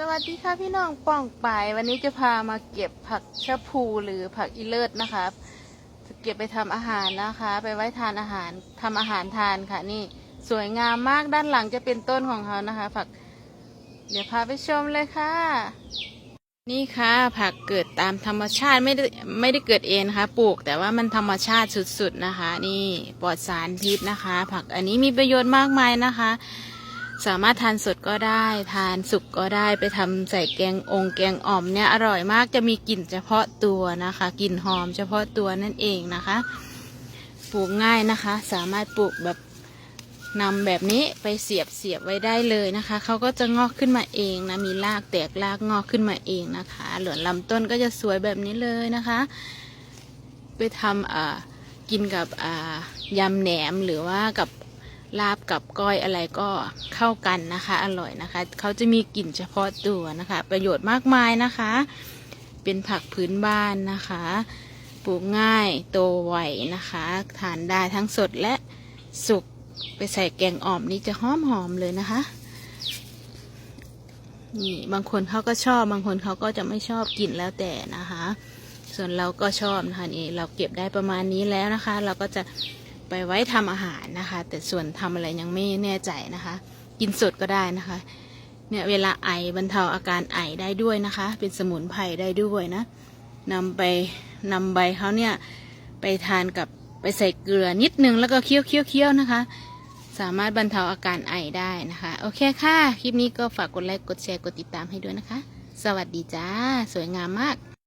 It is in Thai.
สวัสดีค่ะพี่น้องป่องปายวันนี้จะพามาเก็บผักชะพูหรือผักอีเลิศนะคะจะเก็บไปทำอาหารนะคะ ไปไว้ทานอาหารทำอาหารทานค่ะนี่สวยงามมากด้านหลังจะเป็นต้นของเขานะคะ ผัก เดี๋ยวพาไปชมเลยค่ะ นี่ค่ะผักเกิดตามธรรมชาติไม่ได้ไม่ได้เกิดเองนะคะปลูกแต่ว่ามันธรรมชาติสุดๆนะคะ นี่ปลอดสารพิษนะคะ ผักอันนี้มีประโยชน์มากมายนะคะ สามารถทานสดก็ได้ ทานสุกก็ได้ไปทำใส่แกงองแกงอ่อมเนี่ยอร่อยมากจะมีกลิ่นเฉพาะตัวนะคะกลิ่นหอมเฉพาะตัวนั่นเองนะคะ ปลูกง่ายนะคะ สามารถปลูกแบบนำแบบนี้ไปเสียบเสียบไว้ได้เลยนะคะเขาก็จะงอกขึ้นมาเองนะมีรากแตกรากงอกขึ้นมาเองนะคะ เหลือลำต้นก็จะสวยแบบนี้เลยนะคะ ไปทำอ่ากินกับอ่ายำแหนมหรือว่ากับ ลาบกับก้อยอะไรก็เข้ากันนะคะ อร่อยนะคะ เขาจะมีกลิ่นเฉพาะตัวนะคะ ประโยชน์มากมายนะคะ เป็นผักพื้นบ้านนะคะ ปลูกง่ายโตไวนะคะ ทานได้ทั้งสดและสุกไปใส่แกงอ่อมนี่จะหอมหอมๆเลยนะคะ นี่บางคนเขาก็ชอบบางคนเขาก็จะไม่ชอบกินแล้วแต่นะคะ ส่วนเราก็ชอบนะคะนี่เราเก็บได้ประมาณนี้แล้วนะคะ เราก็จะ ไปไว้ทำอาหารนะคะ แต่ส่วนทำอะไรยังไม่แน่ใจนะคะ กินสดก็ได้นะคะ เนี่ยเวลาไอบรรเทาอาการไอได้ด้วยนะคะ เป็นสมุนไพรได้ด้วยนะนำไปนำใบเขาเนี่ยไปทานกับไปใส่เกลือนิดนึงแล้วก็เคี้ยวเคี้ยวเคี้ยวนะคะ สามารถบรรเทาอาการไอได้นะคะ โอเคค่ะ คลิปนี้ก็ฝากกดไลค์กดแชร์กดติดตามให้ด้วยนะคะ สวัสดีจ้า สวยงามมาก